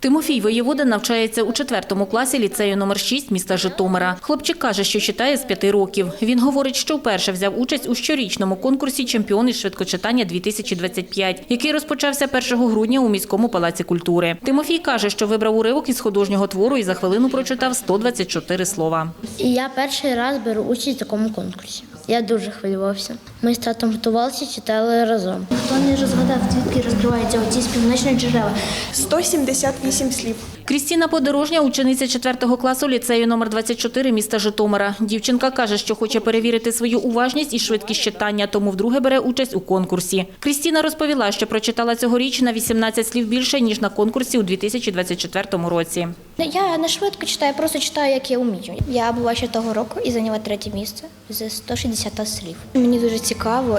Тимофій Воєвода навчається у четвертому класі ліцею номер 6 міста Житомира. Хлопчик каже, що читає з п'яти років. Він говорить, що вперше взяв участь у щорічному конкурсі «Чемпіон із швидкочитання 2025», який розпочався 1 грудня у міському палаці культури. Тимофій каже, що вибрав уривок із художнього твору і за хвилину прочитав 124 слова. Я перший раз беру участь в такому конкурсі. Я дуже хвилювався. Ми з татом готувалися, читали разом. Хто не розгадав, звідки розкриваються оці співночні джерела? 178 слів. Крістіна Подорожня, учениця 4 класу ліцею номер 24 міста Житомира. Дівчинка каже, що хоче перевірити свою уважність і швидкість читання, тому вдруге бере участь у конкурсі. Крістіна розповіла, що прочитала цьогоріч на 18 слів більше, ніж на конкурсі у 2024 році. Я не швидко читаю, просто читаю, як я вмію. Я була ще того року і зайняла третє місце з 160 слів. Мені дуже цікаво,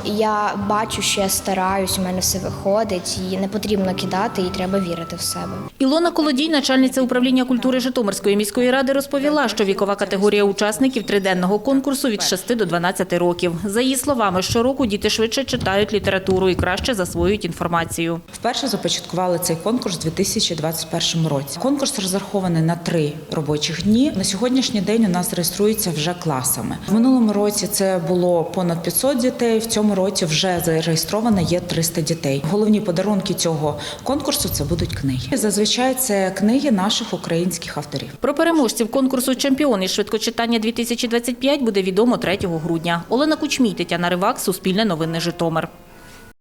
і я бачу, що я стараюсь, у мене все виходить, і не потрібно кидати, і треба вірити в себе. Ілона Колодій, начальниця управління культури Житомирської міської ради, розповіла, що вікова категорія учасників триденного конкурсу від 6 до 12 років. За її словами, щороку діти швидше читають літературу і краще засвоюють інформацію. Вперше започаткували цей конкурс у 2021 році. Конкурс розрахований на три робочих дні. На сьогоднішній день у нас реєструється вже класами. В минулому році це було понад 500 дітей. В цьому році вже зареєстровано є 300 дітей. Головні подарунки цього конкурсу це будуть книги. Зазвичай це книги наших українських авторів. Про переможців конкурсу «Чемпіон із швидкочитання 2025» буде відомо 3 грудня. Олена Кучмій, Тетяна Ривак, Суспільне новини Житомир.